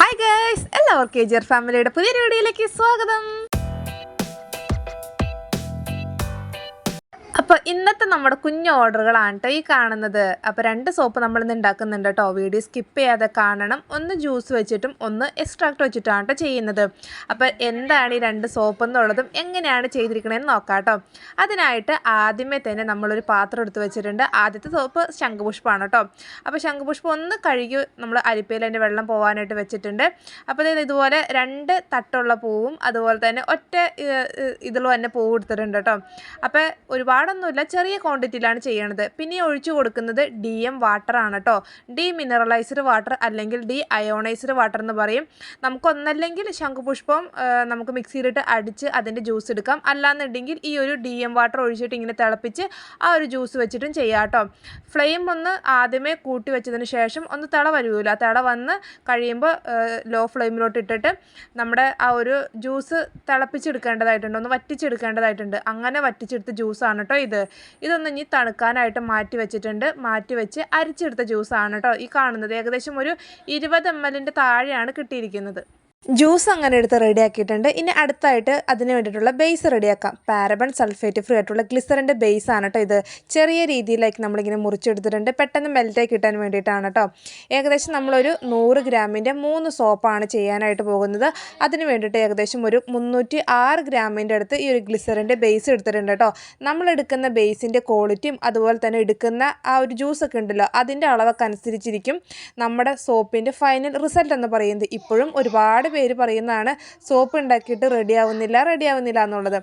Hi girls എല്ലാവർക്കും ഫാമിലിയുടെ പുതിയൊരു വീഡിയോയിലേക്ക് സ്വാഗതം. അപ്പോൾ ഇന്നത്തെ നമ്മുടെ കുഞ്ഞു ഓർഡറുകളാണ് കേട്ടോ ഈ കാണുന്നത് അപ്പോൾ രണ്ട് സോപ്പ് നമ്മൾ ഇന്ന് ഉണ്ടാക്കുന്നുണ്ട് കേട്ടോ വീഡിയോ സ്കിപ്പ് ചെയ്യാതെ കാണണം. ഒന്ന് ജ്യൂസ് വെച്ചിട്ടും ഒന്ന് എക്സ്ട്രാക്ട് വെച്ചിട്ടാണ് കേട്ടോ ചെയ്യുന്നത്. അപ്പോൾ എന്താണ് ഈ രണ്ട് സോപ്പ് എന്നുള്ളതും എങ്ങനെയാണ് ചെയ്തിരിക്കണതെന്ന് നോക്കാം കേട്ടോ അതിനായിട്ട് ആദ്യമേ തന്നെ നമ്മളൊരു പാത്രം എടുത്ത് വെച്ചിട്ടുണ്ട്. ആദ്യത്തെ സോപ്പ് ശംഖുപുഷ്പമാണ് കേട്ടോ അപ്പോൾ ശംഖുപുഷ്പം ഒന്ന് കഴുകി നമ്മൾ അരിപ്പയിൽ അതിന്റെ വെള്ളം പോകാനായിട്ട് വെച്ചിട്ടുണ്ട്. അപ്പോൾ അതായത് ഇതുപോലെ രണ്ട് തട്ടുള്ള പൂവും അതുപോലെ തന്നെ ഒറ്റ ഇതിൽ തന്നെ പൂവ് എടുത്തിട്ടുണ്ട് കേട്ടോ അപ്പോൾ ഒരുപാടൊന്നുമില്ല ചെറിയ ക്വാണ്ടിറ്റിയിലാണ് ചെയ്യണത്. പിന്നെ ഒഴിച്ചു കൊടുക്കുന്നത് ഡി എം വാട്ടറാണ് കേട്ടോ ഡി മിനറലൈസ്ഡ് വാട്ടർ അല്ലെങ്കിൽ ഡി അയോണൈസ്ഡ് വാട്ടർ എന്ന് പറയും. നമുക്കൊന്നല്ലെങ്കിൽ ശംഖുപുഷ്പം നമുക്ക് മിക്സിയിലിട്ട് അടിച്ച് അതിന്റെ ജ്യൂസ് എടുക്കാം. അല്ലാന്നുണ്ടെങ്കിൽ ഈ ഒരു ഡി എം വാട്ടർ ഒഴിച്ചിട്ട് ഇങ്ങനെ തിളപ്പിച്ച് ആ ഒരു ജ്യൂസ് വെച്ചിട്ടും ചെയ്യാം കേട്ടോ ഫ്ലെയിം ഒന്ന് ആദ്യമേ കൂട്ടി വെച്ചതിന് ശേഷം ഒന്ന് തിള വരുമല്ലോ ആ തിള വന്ന് കഴിയുമ്പോൾ ലോ ഫ്ലെയിമിലോട്ട് ഇട്ടിട്ട് നമ്മുടെ ആ ഒരു ജ്യൂസ് തിളപ്പിച്ചെടുക്കേണ്ടതായിട്ടുണ്ട്. ഒന്ന് വറ്റിച്ചെടുക്കേണ്ടതായിട്ടുണ്ട്. അങ്ങനെ വറ്റിച്ചെടുത്ത ജ്യൂസാണ് കേട്ടോ ഇത്. ഇതൊന്ന് ഇനി തണുക്കാനായിട്ട് മാറ്റി വെച്ചിട്ടുണ്ട്. മാറ്റി വെച്ച് അരിച്ചെടുത്ത ജ്യൂസാണ് കേട്ടോ ഈ കാണുന്നത്. ഏകദേശം ഒരു ഇരുപത് എം എല്ലിന്റെ താഴെയാണ് കിട്ടിയിരിക്കുന്നത്. ജ്യൂസ് അങ്ങനെ എടുത്ത് റെഡിയാക്കിയിട്ടുണ്ട് ഇനി അടുത്തായിട്ട് അതിന് വേണ്ടിയിട്ടുള്ള ബേസ് റെഡിയാക്കാം പാരബൺ സൾഫേറ്റ് ഫ്രീ ആയിട്ടുള്ള ഗ്ലിസറിന്റെ ബേസ് ആണ് കേട്ടോ ഇത്. ചെറിയ രീതിയിലേക്ക് നമ്മളിങ്ങനെ മുറിച്ചെടുത്തിട്ടുണ്ട്. പെട്ടെന്ന് മെൽറ്റായി കിട്ടാൻ വേണ്ടിയിട്ടാണ് കേട്ടോ ഏകദേശം നമ്മളൊരു നൂറ് ഗ്രാമിന്റെ മൂന്ന് സോപ്പാണ് ചെയ്യാനായിട്ട് പോകുന്നത്. അതിന് വേണ്ടിയിട്ട് ഏകദേശം ഒരു മുന്നൂറ്റി ആറ് ഗ്രാമിന്റെ അടുത്ത് ഈ ഒരു ഗ്ലിസറിന്റെ ബേസ് എടുത്തിട്ടുണ്ട് കേട്ടോ നമ്മളെടുക്കുന്ന ബേസിന്റെ ക്വാളിറ്റിയും അതുപോലെ തന്നെ എടുക്കുന്ന ആ ഒരു ജ്യൂസ് ഒക്കെ ഉണ്ടല്ലോ അതിന്റെ അളവൊക്കെ അനുസരിച്ചിരിക്കും നമ്മുടെ സോപ്പിന്റെ ഫൈനൽ റിസൾട്ട് എന്ന് പറയുന്നത്. ഇപ്പോഴും ഒരുപാട് പേര് പറയുന്നതാണ് സോപ്പ് ഉണ്ടാക്കിയിട്ട് റെഡി ആവുന്നില്ല റെഡി ആവുന്നില്ല എന്നുള്ളത്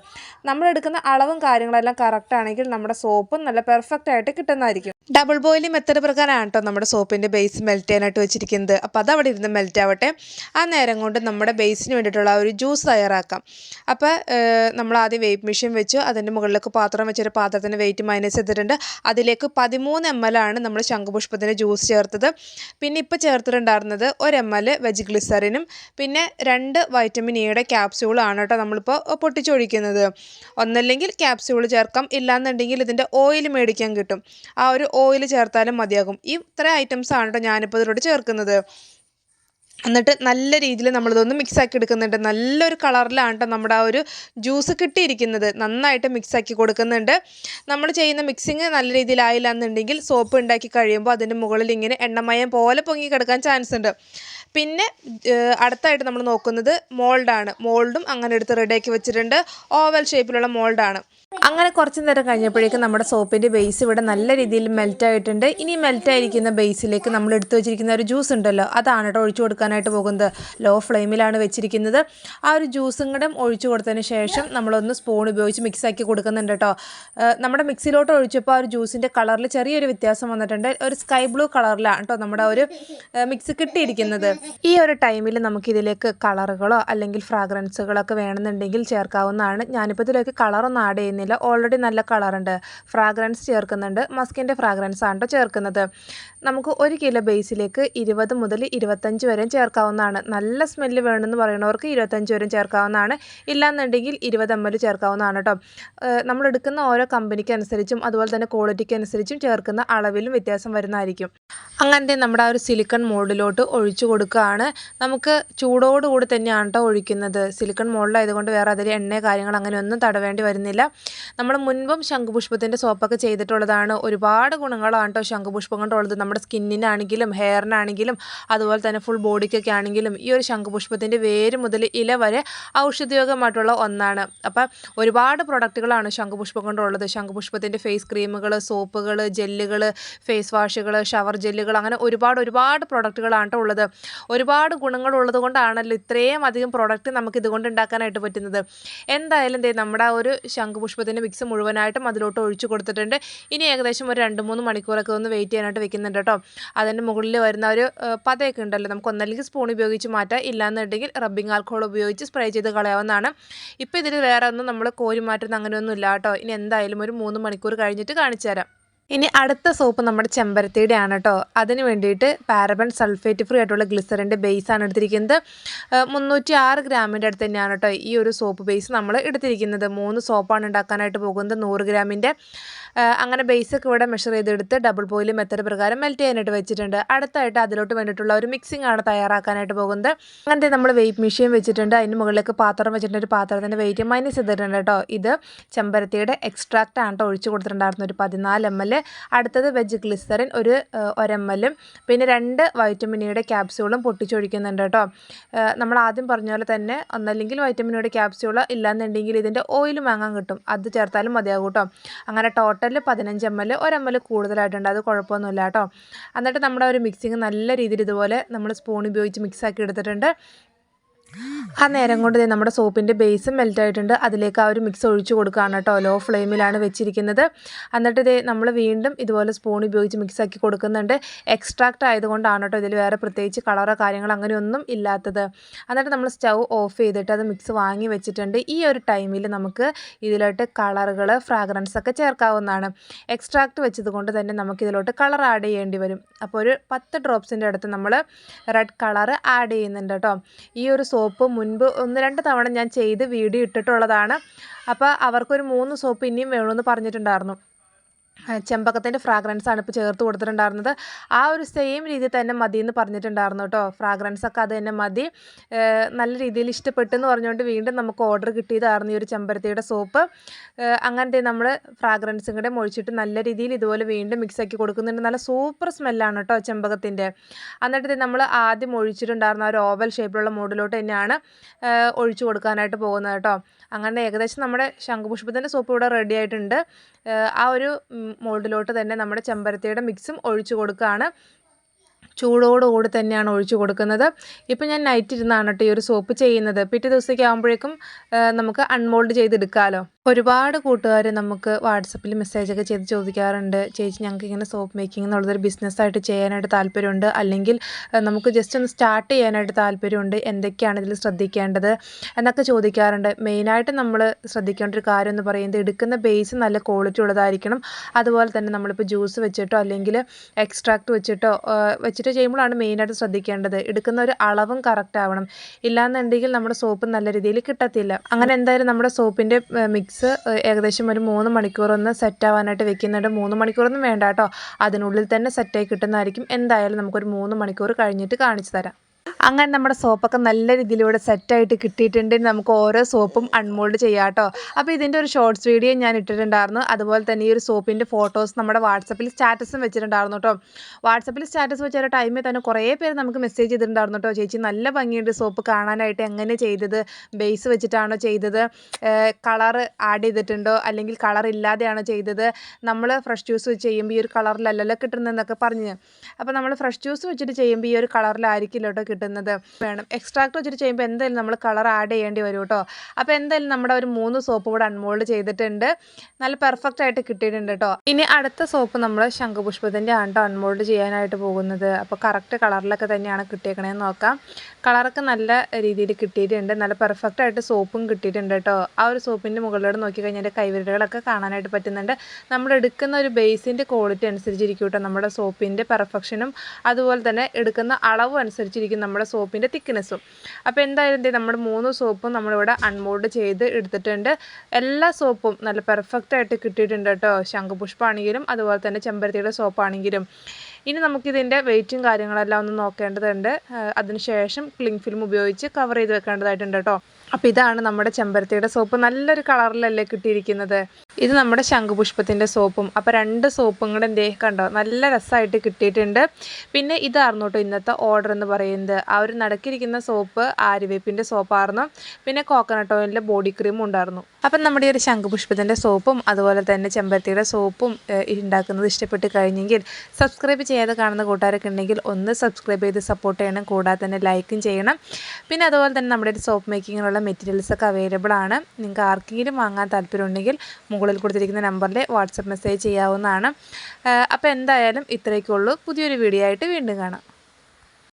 നമ്മളെടുക്കുന്ന അളവും കാര്യങ്ങളെല്ലാം കറക്റ്റ് ആണെങ്കിൽ നമ്മുടെ സോപ്പും നല്ല പെർഫെക്റ്റായിട്ട് കിട്ടുന്നതായിരിക്കും. ഡബിൾ ബോയിലിംഗ് മെത്തഡ് പ്രകാരമാണ് കേട്ടോ നമ്മുടെ സോപ്പിന്റെ ബേസ് മെൽറ്റ് ചെയ്യാനായിട്ട് വെച്ചിരിക്കുന്നത്? അപ്പോൾ അത് അവിടെ ഇരുന്ന് മെൽറ്റ് ആവട്ടെ. ആ നേരം കൊണ്ട് നമ്മുടെ ബേസിന് വേണ്ടിയിട്ടുള്ള ഒരു ജ്യൂസ് തയ്യാറാക്കാം. അപ്പോൾ നമ്മൾ ആദ്യം വെയ്റ്റ് മെഷീൻ വെച്ചു. അതിന്റെ മുകളിലേക്ക് പാത്രം വെച്ചൊരു പാത്രത്തിന് വെയിറ്റ് മൈനസ് ചെയ്തിട്ടുണ്ട്. അതിലേക്ക് പതിമൂന്ന് എം എൽ ആണ് നമ്മൾ ശംഖുപുഷ്പത്തിന്റെ ജ്യൂസ് ചേർത്തത്. പിന്നെ ഇപ്പോൾ ചേർത്തിട്ടുണ്ടായിരുന്നത് ഒരു എം എൽ വെജ് ഗ്ലിസറിനും പിന്നെ രണ്ട് വൈറ്റമിൻ ഇയുടെ ക്യാപ്സ്യൂളാണ് കേട്ടോ നമ്മളിപ്പോൾ പൊട്ടിച്ചൊഴിക്കുന്നത്. ഒന്നല്ലെങ്കിൽ ക്യാപ്സ്യൂൾ ചേർക്കാം. ഇല്ലാന്നുണ്ടെങ്കിൽ ഇതിന്റെ ഓയിൽ മേടിക്കാൻ കിട്ടും. ആ ഒരു ഓയിൽ ചേർത്താലും മതിയാകും. ഈ ഇത്ര ഐറ്റംസ് ആണ് കേട്ടോ ഞാനിപ്പോൾ ഇതിലോട്ട് ചേർക്കുന്നത്. എന്നിട്ട് നല്ല രീതിയിൽ നമ്മളിതൊന്ന് മിക്സാക്കി എടുക്കുന്നുണ്ട്. നല്ലൊരു കളറിലാണ് കേട്ടോ നമ്മുടെ ആ ഒരു ജ്യൂസ് കിട്ടിയിരിക്കുന്നത്. നന്നായിട്ട് മിക്സാക്കി കൊടുക്കുന്നുണ്ട്. നമ്മൾ ചെയ്യുന്ന മിക്സിങ് നല്ല രീതിയിലായില്ല എന്നുണ്ടെങ്കിൽ സോപ്പ് ഉണ്ടാക്കി കഴിയുമ്പോൾ അതിന്റെ മുകളിൽ ഇങ്ങനെ എണ്ണമയം പോലെ പൊങ്ങി കിടക്കാൻ ചാൻസ് ഉണ്ട്. പിന്നെ അടുത്തായിട്ട് നമ്മൾ നോക്കുന്നത് മോൾഡാണ് മോൾഡും അങ്ങനെ എടുത്ത് റെഡിയാക്കി വെച്ചിട്ടുണ്ട്. ഓവൽ ഷേപ്പിലുള്ള മോൾഡാണ് അങ്ങനെ കുറച്ച് നേരം കഴിഞ്ഞപ്പോഴേക്കും നമ്മുടെ സോപ്പിന്റെ ബേസ് ഇവിടെ നല്ല രീതിയിൽ മെൽറ്റ് ആയിട്ടുണ്ട്. ഇനി മെൽറ്റ് ആയിരിക്കുന്ന ബേസിലേക്ക് നമ്മൾ എടുത്തു വെച്ചിരിക്കുന്ന ഒരു ജ്യൂസ് ഉണ്ടല്ലോ അതാണ് കേട്ടോ ഒഴിച്ചു കൊടുക്കാനായിട്ട് പോകുന്നത്. ലോ ഫ്ലെയിമിലാണ് വെച്ചിരിക്കുന്നത്. ആ ഒരു ജ്യൂസും കൂടെ ഒഴിച്ചു കൊടുത്തതിന് ശേഷം നമ്മളൊന്ന് സ്പൂൺ ഉപയോഗിച്ച് മിക്സ് ആക്കി കൊടുക്കുന്നുണ്ട് കേട്ടോ നമ്മുടെ മിക്സിയിലോട്ട് ഒഴിച്ചപ്പോൾ ആ ഒരു ജ്യൂസിന്റെ കളറിൽ ചെറിയൊരു വ്യത്യാസം വന്നിട്ടുണ്ട്. ഒരു സ്കൈ ബ്ലൂ കളറിലാണ് കേട്ടോ നമ്മുടെ ഒരു മിക്സ് കിട്ടിയിരിക്കുന്നത്. ഈ ഒരു ടൈമിൽ നമുക്കിതിലേക്ക് കളറുകളോ അല്ലെങ്കിൽ ഫ്രാഗ്രൻസുകളോ ഒക്കെ വേണമെന്നുണ്ടെങ്കിൽ ചേർക്കാവുന്നതാണ്. ഞാനിപ്പോൾ ഇതിലേക്ക് കളറൊന്നും ആഡ് ചെയ്യുന്നില്ല. ഓൾറെഡി നല്ല കളറുണ്ട് ഫ്രാഗ്രൻസ് ചേർക്കുന്നുണ്ട്. മസ്കിന്റെ ഫ്രാഗ്രൻസ് ആണ് കേട്ടോ ചേർക്കുന്നത്. നമുക്ക് ഒരു കിലോ ബേസിലേക്ക് ഇരുപത് മുതൽ ഇരുപത്തഞ്ച് വരെയും ചേർക്കാവുന്നതാണ്. നല്ല സ്മെല്ല് വേണമെന്ന് പറയുന്നവർക്ക് ഇരുപത്തഞ്ച് വരെയും ചേർക്കാവുന്നതാണ്. ഇല്ലാന്നുണ്ടെങ്കിൽ ഇരുപത് എം എൽ ചേർക്കാവുന്നതാണ് കേട്ടോ നമ്മൾ എടുക്കുന്ന ഓരോ കമ്പനിക്ക് അനുസരിച്ചും അതുപോലെ തന്നെ ക്വാളിറ്റിക്ക് അനുസരിച്ചും ചേർക്കുന്ന അളവിലും വ്യത്യാസം വരുന്നതായിരിക്കും. അങ്ങനത്തെ നമ്മുടെ ആ ഒരു സിലിക്കൺ മോൾഡിലോട്ട് ഒഴിച്ചു കൊടുക്കുകയാണ്. നമുക്ക് ചൂടോടുകൂടി തന്നെയാണ് കേട്ടോ ഒഴിക്കുന്നത്. സിലിക്കൺ മോൾഡിലായതുകൊണ്ട് വേറെ അതിൽ എണ്ണ കാര്യങ്ങൾ അങ്ങനെയൊന്നും തടവേണ്ടി വരുന്നില്ല. നമ്മൾ മുൻപും ശംഖുപുഷ്പത്തിന്റെ സോപ്പൊക്കെ ചെയ്തിട്ടുള്ളതാണ് ഒരുപാട് ഗുണങ്ങളാണ് കേട്ടോ ശംഖുപുഷ്പം കൊണ്ടുള്ളത് നമ്മുടെ സ്കിന്നിനാണെങ്കിലും ഹെയറിനാണെങ്കിലും അതുപോലെ തന്നെ ഫുൾ ബോഡിക്കൊക്കെ ആണെങ്കിലും ഈ ഒരു ശംഖുപുഷ്പത്തിന്റെ വേര് മുതൽ ഇല വരെ ഔഷധയോഗമായിട്ടുള്ള ഒന്നാണ്. അപ്പം ഒരുപാട് പ്രൊഡക്റ്റുകളാണ് ശംഖുപുഷ്പം കൊണ്ടുള്ളത് ശംഖുപുഷ്പത്തിന്റെ ഫേസ് ക്രീമുകൾ സോപ്പുകൾ ജെല്ലുകൾ ഫേസ് വാഷുകൾ ഷവർ ജെല്ലുകൾ അങ്ങനെ ഒരുപാട് ഒരുപാട് പ്രൊഡക്റ്റുകളാണ് കേട്ടോ ഉള്ളത്. ഒരുപാട് ഗുണങ്ങളുള്ളത് കൊണ്ടാണല്ലോ ഇത്രയും അധികം പ്രൊഡക്റ്റ് നമുക്ക് ഇതുകൊണ്ട് ഉണ്ടാക്കാനായിട്ട് പറ്റുന്നത്. എന്തായാലും നമ്മുടെ ആ ഒരു ശംഖുപുഷ്പത്തിന്റെ മിക്സ് മുഴുവനായിട്ടും അതിലോട്ട് ഒഴിച്ചു കൊടുത്തിട്ടുണ്ട്. ഇനി ഏകദേശം ഒരു രണ്ട് മൂന്ന് മണിക്കൂറൊക്കെ ഒന്ന് വെയിറ്റ് ചെയ്യാനായിട്ട് വെക്കുന്നുണ്ട് കേട്ടോ. അതിന്റെ മുകളിൽ വരുന്ന ഒരു പതയൊക്കെ ഉണ്ടല്ലോ. നമുക്ക് ഒന്നല്ലെങ്കിൽ സ്പൂൺ ഉപയോഗിച്ച് മാറ്റാം. ഇല്ലാന്നുണ്ടെങ്കിൽ റബ്ബിംഗ് ആൽക്കഹോൾ ഉപയോഗിച്ച് സ്പ്രേ ചെയ്ത് കളയാവുന്നതാണ്. ഇപ്പോൾ ഇതിൽ വേറെ ഒന്നും നമ്മൾ കോരി മാറ്റുന്ന അങ്ങനെയൊന്നും ഇല്ല കേട്ടോ. ഇനി എന്തായാലും ഒരു മൂന്ന് മണിക്കൂർ കഴിഞ്ഞിട്ട് കാണിച്ചു തരാം ഇനി അടുത്ത സോപ്പ് നമ്മുടെ ചെമ്പരത്തിയുടെ ആണ് കേട്ടോ. അതിന് വേണ്ടിയിട്ട് പാരബൺ സൾഫേറ്റ് ഫ്രീ ആയിട്ടുള്ള ഗ്ലിസറിന്റെ ബേസ് ആണ് എടുത്തിരിക്കുന്നത്. മുന്നൂറ്റി ആറ് ഗ്രാമിന്റെ അടുത്ത് തന്നെയാണ് കേട്ടോ ഈ ഒരു സോപ്പ് ബേസ് നമ്മൾ എടുത്തിരിക്കുന്നത്. മൂന്ന് സോപ്പാണ് ഉണ്ടാക്കാനായിട്ട് പോകുന്നത് നൂറ് ഗ്രാമിന്റെ. അങ്ങനെ ബേസൊക്കെ ഇവിടെ മെഷർ ചെയ്തെടുത്ത് ഡബിൾ ബോയിൽ മെത്തഡ് പ്രകാരം മെൽറ്റ് ചെയ്യാനായിട്ട് വെച്ചിട്ടുണ്ട്. അടുത്തായിട്ട് അതിലോട്ട് വേണ്ടിയിട്ടുള്ള ഒരു മിക്സിംഗ് ആണ് തയ്യാറാക്കാനായിട്ട് പോകുന്നത്. അങ്ങനത്തെ നമ്മൾ വെയിറ്റ് മെഷീൻ വെച്ചിട്ടുണ്ട്. അതിന് മുകളിലേക്ക് പാത്രം വെച്ചിട്ടുണ്ട്. ഒരു പാത്രത്തിന്റെ വെയിറ്റ് മൈനസ് ചെയ്തിട്ടുണ്ട് കേട്ടോ ഇത്. ചെമ്പരത്തിയുടെ എക്സ്ട്രാക്റ്റ് ആണ് ഒഴിച്ച് കൊടുത്തിട്ടുണ്ടായിരുന്നു ഒരു പതിനാല് എം എൽ അടുത്തത് വെജ് ഗ്ലിസറിൻ ഒരു ഒരു എല്ലും പിന്നെ രണ്ട് വൈറ്റമിനിയുടെ ക്യാപ്സ്യൂളും പൊട്ടിച്ചൊഴിക്കുന്നുണ്ട് കേട്ടോ നമ്മൾ ആദ്യം പറഞ്ഞ പോലെ തന്നെ ഒന്നല്ലെങ്കിൽ വൈറ്റമിനിയുടെ ക്യാപ്സ്യൂൾ ഇല്ലാന്നുണ്ടെങ്കിൽ ഇതിന്റെ ഓയിൽ വാങ്ങാൻ കിട്ടും. അത് ചേർത്താലും മതിയാകും കേട്ടോ അങ്ങനെ ടോട്ടൽ പതിനഞ്ച് എം എൽ ഒരു എൽ കൂടുതലായിട്ടുണ്ട്. അത് കുഴപ്പമൊന്നുമില്ല കേട്ടോ. എന്നിട്ട് നമ്മുടെ ഒരു മിക്സിങ് നല്ല രീതിയിൽ ഇതുപോലെ നമ്മൾ സ്പൂൺ ഉപയോഗിച്ച് മിക്സാക്കി എടുത്തിട്ടുണ്ട്. ആ നേരം കൊണ്ട് നമ്മുടെ സോപ്പിന്റെ ബേസും മെൽറ്റ് ആയിട്ടുണ്ട് അതിലേക്ക് ആ ഒരു മിക്സ് ഒഴിച്ചു കൊടുക്കുകയാണ് കേട്ടോ. ലോ ഫ്ലെയിമിലാണ് വെച്ചിരിക്കുന്നത്. എന്നിട്ട് ഇത് നമ്മൾ വീണ്ടും ഇതുപോലെ സ്പൂൺ ഉപയോഗിച്ച് മിക്സ് ആക്കി കൊടുക്കുന്നുണ്ട്. എക്സ്ട്രാക്റ്റ് ആയതുകൊണ്ടാണ് കേട്ടോ ഇതിൽ വേറെ പ്രത്യേകിച്ച് കളറോ കാര്യങ്ങളോ അങ്ങനെയൊന്നും ഇല്ലാത്തത്. എന്നിട്ട് നമ്മൾ സ്റ്റൗ ഓഫ് ചെയ്തിട്ട് അത് മിക്സ് വാങ്ങി വെച്ചിട്ടുണ്ട്. ഈ ഒരു ടൈമിൽ നമുക്ക് ഇതിലോട്ട് കളറുകൾ ഫ്രാഗ്രൻസ് ഒക്കെ ചേർക്കാവുന്നതാണ്. എക്സ്ട്രാക്റ്റ് വെച്ചത് കൊണ്ട് തന്നെ നമുക്ക് ഇതിലോട്ട് കളർ ആഡ് ചെയ്യേണ്ടി വരും. അപ്പോൾ ഒരു പത്ത് ഡ്രോപ്സിന്റെ അടുത്ത് നമ്മൾ റെഡ് കളർ ആഡ് ചെയ്യുന്നുണ്ട് കേട്ടോ. ഈ ഒരു മുൻപ് ഒന്ന് രണ്ട് തവണ ഞാൻ ചെയ്ത് വീഡിയോ ഇട്ടിട്ടുള്ളതാണ്. അപ്പോൾ അവർക്കൊരു മൂന്ന് സോപ്പ് ഇനിയും വേണമെന്ന് പറഞ്ഞിട്ടുണ്ടായിരുന്നു. ചെമ്പകത്തിന്റെ ആണ് ഇപ്പോൾ ചേർത്ത് കൊടുത്തിട്ടുണ്ടായിരുന്നത്. ആ ഒരു സെയിം രീതിയിൽ തന്നെ മതി എന്ന് പറഞ്ഞിട്ടുണ്ടായിരുന്നു കേട്ടോ. ഫ്രാഗ്രൻസ് ഒക്കെ അത് തന്നെ മതി. നല്ല രീതിയിൽ ഇഷ്ടപ്പെട്ടു എന്ന് പറഞ്ഞുകൊണ്ട് വീണ്ടും നമുക്ക് ഓർഡർ കിട്ടിയതായിരുന്നു ഈ ഒരു ചെമ്പരത്തിയുടെ സോപ്പ് അങ്ങനത്തെ നമ്മൾ ഫ്രാഗ്രൻസും കൂടെ മുഴിച്ചിട്ട് നല്ല രീതിയിൽ ഇതുപോലെ വീണ്ടും മിക്സ് ആക്കി കൊടുക്കുന്നുണ്ട്. നല്ല സൂപ്പർ സ്മെല്ലാണ് കേട്ടോ ചെമ്പകത്തിന്റെ എന്നിട്ട് നമ്മൾ ആദ്യം ഒഴിച്ചിട്ടുണ്ടായിരുന്ന ഒരു ഓവൽ ഷേപ്പിലുള്ള മോഡിലോട്ട് തന്നെയാണ് ഒഴിച്ചു കൊടുക്കാനായിട്ട് പോകുന്നത് കേട്ടോ. അങ്ങനെ ഏകദേശം നമ്മുടെ ശംഖുപുഷ്പത്തിന്റെ സോപ്പ് ഇവിടെ റെഡി ആയിട്ടുണ്ട്. ആ ഒരു മോൾഡിലോട്ട് തന്നെ നമ്മുടെ ചെമ്പരത്തിയുടെ മിക്സും ഒഴിച്ചു കൊടുക്കുകയാണ്. ചൂടോടുകൂടി തന്നെയാണ് ഒഴിച്ചു കൊടുക്കുന്നത്. ഇപ്പം ഞാൻ നൈറ്റ് ഇരുന്നാണ് കേട്ടോ ഈ ഒരു സോപ്പ് ചെയ്യുന്നത്. പിറ്റേ ദിവസത്തേക്ക് ആകുമ്പോഴേക്കും നമുക്ക് അൺമോൾഡ് ചെയ്തെടുക്കാമല്ലോ ഒരുപാട് കൂട്ടുകാർ നമുക്ക് വാട്സപ്പിൽ മെസ്സേജൊക്കെ ചെയ്ത് ചോദിക്കാറുണ്ട്. ചേച്ചി ഞങ്ങൾക്ക് ഇങ്ങനെ സോപ്പ് മേക്കിംഗ് എന്നുള്ളതൊരു ബിസിനസ്സായിട്ട് ചെയ്യാനായിട്ട് താല്പര്യമുണ്ട്. അല്ലെങ്കിൽ നമുക്ക് ജസ്റ്റ് ഒന്ന് സ്റ്റാർട്ട് ചെയ്യാനായിട്ട് താല്പര്യമുണ്ട്. എന്തൊക്കെയാണ് ഇതിൽ ശ്രദ്ധിക്കേണ്ടത്? എന്നൊക്കെ ചോദിക്കാറുണ്ട്. മെയിനായിട്ട് നമ്മൾ ശ്രദ്ധിക്കേണ്ട ഒരു കാര്യം എന്ന് പറയുന്നത് എടുക്കുന്ന ബേസ് നല്ല ക്വാളിറ്റി ഉള്ളതായിരിക്കണം. അതുപോലെ തന്നെ നമ്മളിപ്പോൾ ജ്യൂസ് വെച്ചിട്ടോ അല്ലെങ്കിൽ എക്സ്ട്രാക്ട് വെച്ചിട്ടോ വെച്ചിട്ട് ചെയ്യുമ്പോഴാണ് മെയിനായിട്ട് ശ്രദ്ധിക്കേണ്ടത്. എടുക്കുന്ന ഒരു അളവും കറക്റ്റ് ആവണം. ഇല്ലാന്നുണ്ടെങ്കിൽ നമ്മുടെ സോപ്പ് നല്ല രീതിയിൽ കിട്ടത്തില്ല. അങ്ങനെ എന്തായാലും നമ്മുടെ സോപ്പിന്റെ മിക്സ് ഏകദേശം ഒരു മൂന്ന് മണിക്കൂർ ഒന്ന് സെറ്റ് ആവാനായിട്ട് വെക്കുന്നുണ്ട്. മൂന്ന് മണിക്കൂറൊന്നും വേണ്ട കേട്ടോ. അതിനുള്ളിൽ തന്നെ സെറ്റായി കിട്ടുന്നതായിരിക്കും. എന്തായാലും നമുക്കൊരു മൂന്ന് മണിക്കൂർ കഴിഞ്ഞിട്ട് കാണിച്ചു തരാം. അങ്ങനെ നമ്മുടെ സോപ്പൊക്കെ നല്ല രീതിയിലൂടെ സെറ്റായിട്ട് കിട്ടിയിട്ടുണ്ടെങ്കിൽ നമുക്ക് ഓരോ സോപ്പും അൺമോൾഡ് ചെയ്യാം കേട്ടോ അപ്പോൾ ഇതിന്റെ ഒരു ഷോർട്സ് വീഡിയോ ഞാൻ ഇട്ടിട്ടുണ്ടായിരുന്നു. അതുപോലെ തന്നെ ഈ ഒരു സോപ്പിന്റെ ഫോട്ടോസ് നമ്മുടെ വാട്സപ്പിൽ സ്റ്റാറ്റസും വെച്ചിട്ടുണ്ടായിരുന്നു കേട്ടോ വാട്സപ്പിൽ സ്റ്റാറ്റസ് വെച്ച ഒരു ടൈമിൽ തന്നെ കുറേ പേര് നമുക്ക് മെസ്സേജ് ചെയ്തിട്ടുണ്ടായിരുന്നു കേട്ടോ ചേച്ചി നല്ല ഭംഗിയുണ്ട് സോപ്പ് കാണാനായിട്ട്. എങ്ങനെ ചെയ്തത്? ബേസ് വെച്ചിട്ടാണോ ചെയ്തത്? കളർ ആഡ് ചെയ്തിട്ടുണ്ടോ? അല്ലെങ്കിൽ കളർ ഇല്ലാതെയാണോ ചെയ്തത്? നമ്മൾ ഫ്രഷ് ജ്യൂസ് വെച്ച് ചെയ്യുമ്പോൾ ഈ ഒരു കളറിലല്ലല്ലോ കിട്ടുന്നതെന്നൊക്കെ പറഞ്ഞ്. അപ്പോൾ നമ്മൾ ഫ്രഷ് ജ്യൂസ് വെച്ചിട്ട് ചെയ്യുമ്പോൾ ഈ ഒരു കളറിലായിരിക്കില്ല കേട്ടോ കിട്ടുന്നത്? വേണം. എക്സ്ട്രാക്ട് വെച്ചിട്ട് ചെയ്യുമ്പോൾ എന്തായാലും നമ്മൾ കളർ ആഡ് ചെയ്യേണ്ടി വരും കേട്ടോ അപ്പോൾ എന്തായാലും നമ്മുടെ ഒരു മൂന്ന് സോപ്പ് കൂടെ അൺമോൾഡ് ചെയ്തിട്ടുണ്ട്. നല്ല പെർഫെക്റ്റ് ആയിട്ട് കിട്ടിയിട്ടുണ്ട് കേട്ടോ ഇനി അടുത്ത സോപ്പ് നമ്മൾ ശംഖുപുഷ്പത്തിന്റെ ആണ് കേട്ടോ അൺമോൾഡ് ചെയ്യാനായിട്ട് പോകുന്നത്. അപ്പോൾ കറക്റ്റ് കളറിലൊക്കെ തന്നെയാണ് കിട്ടിയേക്കണേന്ന് നോക്കാം. കളറൊക്കെ നല്ല രീതിയിൽ കിട്ടിയിട്ടുണ്ട്. നല്ല പെർഫെക്റ്റ് ആയിട്ട് സോപ്പും കിട്ടിയിട്ടുണ്ട് കേട്ടോ ആ ഒരു സോപ്പിന്റെ മുകളിലോട്ട് നോക്കിക്കഴിഞ്ഞാൽ കൈവിരലുകളൊക്കെ കാണാനായിട്ട് പറ്റുന്നുണ്ട്. നമ്മൾ എടുക്കുന്ന ഒരു ബേസിന്റെ ക്വാളിറ്റി അനുസരിച്ചിരിക്കും കേട്ടോ നമ്മുടെ സോപ്പിന്റെ പെർഫെക്ഷനും അതുപോലെ തന്നെ എടുക്കുന്ന അളവും അനുസരിച്ചിരിക്കും നമ്മുടെ സോപ്പിന്റെ തിക്നെസ്സും. അപ്പോൾ എന്തായാലും എന്ത് നമ്മുടെ മൂന്ന് സോപ്പും നമ്മളിവിടെ അൺമോൾഡ് ചെയ്ത് എടുത്തിട്ടുണ്ട്. എല്ലാ സോപ്പും നല്ല പെർഫെക്റ്റ് ആയിട്ട് കിട്ടിയിട്ടുണ്ട് കേട്ടോ. ശംഖുപുഷ്പമാണെങ്കിലും അതുപോലെ തന്നെ ചെമ്പരത്തിയുടെ സോപ്പാണെങ്കിലും. ഇനി നമുക്കിതിന്റെ വെയിറ്റും കാര്യങ്ങളെല്ലാം ഒന്ന് നോക്കേണ്ടതുണ്ട്. അതിനുശേഷം ക്ലിങ് ഫിലിം ഉപയോഗിച്ച് കവർ ചെയ്ത് വെക്കേണ്ടതായിട്ടുണ്ട് കേട്ടോ. അപ്പോൾ ഇതാണ് നമ്മുടെ ചെമ്പരത്തിയുടെ സോപ്പ്. നല്ലൊരു കളറിലല്ലേ കിട്ടിയിരിക്കുന്നത്. ഇത് നമ്മുടെ ശംഖുപുഷ്പത്തിന്റെ സോപ്പും. അപ്പോൾ രണ്ട് സോപ്പും കൂടെ എന്തേ കണ്ടോ? നല്ല രസമായിട്ട് കിട്ടിയിട്ടുണ്ട്. പിന്നെ ഇതായിരുന്നു കേട്ടോ ഇന്നത്തെ ഓർഡർ എന്ന് പറയുന്നത്. ആ ഒരു നടക്കിരിക്കുന്ന സോപ്പ് ആര്യവേപ്പിന്റെ സോപ്പായിരുന്നു. പിന്നെ കോക്കനട്ട് ഓയിലിന്റെ ബോഡി ക്രീമും ഉണ്ടായിരുന്നു. അപ്പം നമ്മുടെ ഈ ഒരു ശംഖുപുഷ്പത്തിന്റെ സോപ്പും അതുപോലെ തന്നെ ചെമ്പരത്തിയുടെ സോപ്പും ഉണ്ടാക്കുന്നത് ഇഷ്ടപ്പെട്ട് കഴിഞ്ഞെങ്കിൽ സബ്സ്ക്രൈബ് ചെയ്യാതെ കാണുന്ന കൂട്ടുകാരൊക്കെ ഉണ്ടെങ്കിൽ ഒന്ന് സബ്സ്ക്രൈബ് ചെയ്ത് സപ്പോർട്ട് ചെയ്യണം. കൂടാതെ തന്നെ ലൈക്കും ചെയ്യണം. പിന്നെ അതുപോലെ തന്നെ നമ്മുടെ ഒരു സോപ്പ് മേക്കിങ്ങിനുള്ള മെറ്റീരിയൽസൊക്കെ അവൈലബിൾ ആണ്. നിങ്ങൾക്ക് ആർക്കെങ്കിലും വാങ്ങാൻ താല്പര്യമുണ്ടെങ്കിൽ മുകളിൽ കൊടുത്തിരിക്കുന്ന നമ്പറിൽ വാട്സപ്പ് മെസ്സേജ് ചെയ്യാവുന്നതാണ്. അപ്പോൾ എന്തായാലും ഇത്രയൊക്കെ ഉള്ളൂ. പുതിയൊരു വീഡിയോ ആയിട്ട് വീണ്ടും കാണാം.